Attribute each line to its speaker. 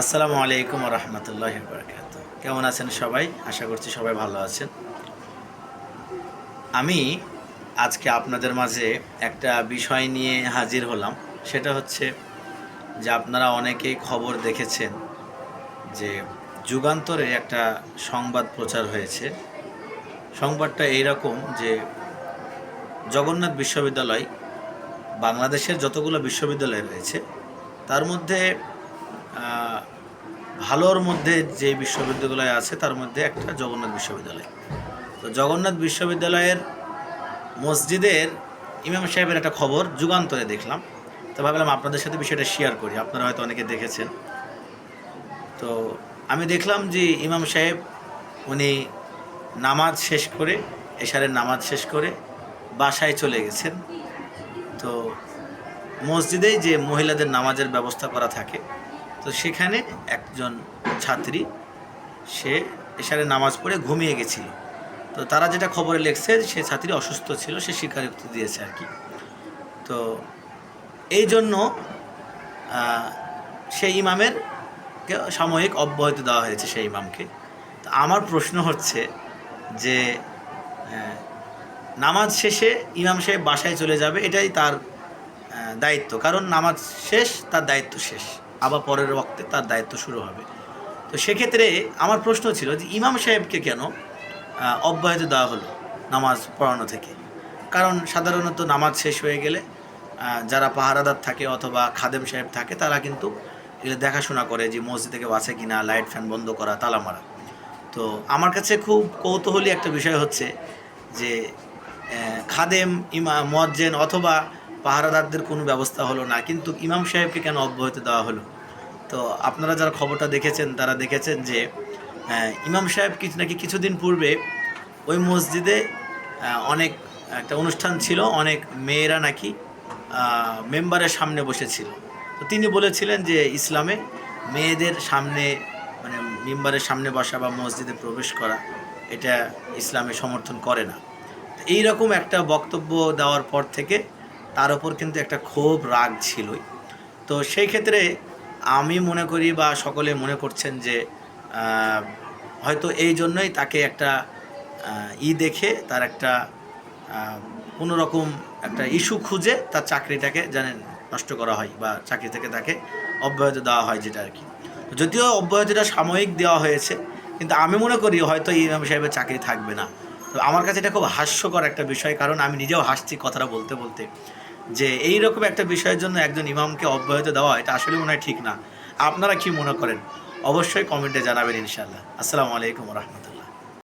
Speaker 1: আসসালামু আলাইকুম রহমতুল্লাহ বরকাত কেমন আছেন সবাই? আশা করছি সবাই ভালো আছেন। আমি আজকে আপনাদের মাঝে একটা বিষয় নিয়ে হাজির হলাম। সেটা হচ্ছে যে আপনারা অনেকেই খবর দেখেছেন যে যুগান্তরে একটা সংবাদ প্রচার হয়েছে। সংবাদটা এইরকম যে জগন্নাথ বিশ্ববিদ্যালয়, বাংলাদেশের যতগুলো বিশ্ববিদ্যালয় রয়েছে, তার মধ্যে ভালোর মধ্যে যে বিশ্ববিদ্যালয় আছে, তার মধ্যে একটা জগন্নাথ বিশ্ববিদ্যালয়। তো জগন্নাথ বিশ্ববিদ্যালয়ের মসজিদের ইমাম সাহেবের একটা খবর যুগান্তরে দেখলাম। তো ভাবলাম আপনাদের সাথে বিষয়টা শেয়ার করি, আপনারা হয়তো অনেকে দেখেছেন। তো আমি দেখলাম যে ইমাম সাহেব, উনি নামাজ শেষ করে, এশারের নামাজ শেষ করে বাসায় চলে গেছেন। তো মসজিদেই যে মহিলাদের নামাজের ব্যবস্থা করা থাকে তো সেখানে একজন ছাত্রী, সে এশারে নামাজ পড়ে ঘুমিয়ে গেছিল। তো তারা যেটা খবরে লেখছে সে ছাত্রী অসুস্থ ছিল, সে স্বীকারোক্তি দিয়েছে আর কি। তো এই জন্য সেই ইমামের সাময়িক অব্যাহতি দেওয়া হয়েছে সেই ইমামকে। তো আমার প্রশ্ন হচ্ছে যে নামাজ শেষে ইমাম সাহেব বাসায় চলে যাবে, এটাই তার দায়িত্ব। কারণ নামাজ শেষ, তার দায়িত্ব শেষ। আবার পরের ওক্তে তার দায়িত্ব শুরু হবে। তো সেক্ষেত্রে আমার প্রশ্ন ছিল যে ইমাম সাহেবকে কেন অব্যাহতি দেওয়া হলো নামাজ পড়ানো থেকে? কারণ সাধারণত নামাজ শেষ হয়ে গেলে যারা পাহারাদার থাকে অথবা খাদেম সাহেব থাকে, তারা কিন্তু এগুলো দেখাশোনা করে যে মসজিদ থেকে বাঁচে কিনা, লাইট ফ্যান বন্ধ করা, তালা মারা। তো আমার কাছে খুব কৌতূহলী একটা বিষয় হচ্ছে যে খাদেম, ইমা মজ্জেন অথবা পাহারাদারদের কোনো ব্যবস্থা হলো না। কিন্তু ইমাম সাহেবকে কেন অব্যাহতি দেওয়া হলো? তো আপনারা যারা খবরটা দেখেছেন, তারা দেখেছেন যে ইমাম সাহেব কিছু নাকি কিছুদিন পূর্বে ওই মসজিদে অনেক একটা অনুষ্ঠান ছিল, অনেক মেয়েরা নাকি মেম্বারের সামনে বসেছিল। তো তিনি বলেছিলেন যে, ইসলামে মেয়েদের সামনে মানে মেম্বারের সামনে বসা বা মসজিদে প্রবেশ করা, এটা ইসলামে সমর্থন করে না। এই রকম একটা বক্তব্য দেওয়ার পর থেকে তার ওপর কিন্তু একটা ক্ষোভ, রাগ ছিলই। তো সেই ক্ষেত্রে আমি মনে করি বা সকলে মনে করছেন যে হয়তো এই জন্যই তাকে একটা ই দেখে তার একটা কোনো রকম একটা ইস্যু খুঁজে তার চাকরিটাকে জানেন নষ্ট করা হয় বা চাকরি থেকে তাকে অব্যাহতি দেওয়া হয় যেটা আর কি। যদিও অব্যাহতিটা সাময়িক দেওয়া হয়েছে, কিন্তু আমি মনে করি হয়তো ইমাম সাহেবের চাকরি থাকবে না। তো আমার কাছে এটা খুব হাস্যকর একটা বিষয়, কারণ আমি নিজেও হাসছি কথাটা বলতে বলতে। যে এই রকম একটা বিষয়ের জন্য একজন ইমামকে অব্যাহত দেওয়া এটা আসলে মনে হয় ঠিক না। আপনারা কি মনে করেন? অবশ্যই কমেন্টে জানাবেন ইনশাল্লাহ আসসালামু আলাইকুম রহমতুল্লাহ।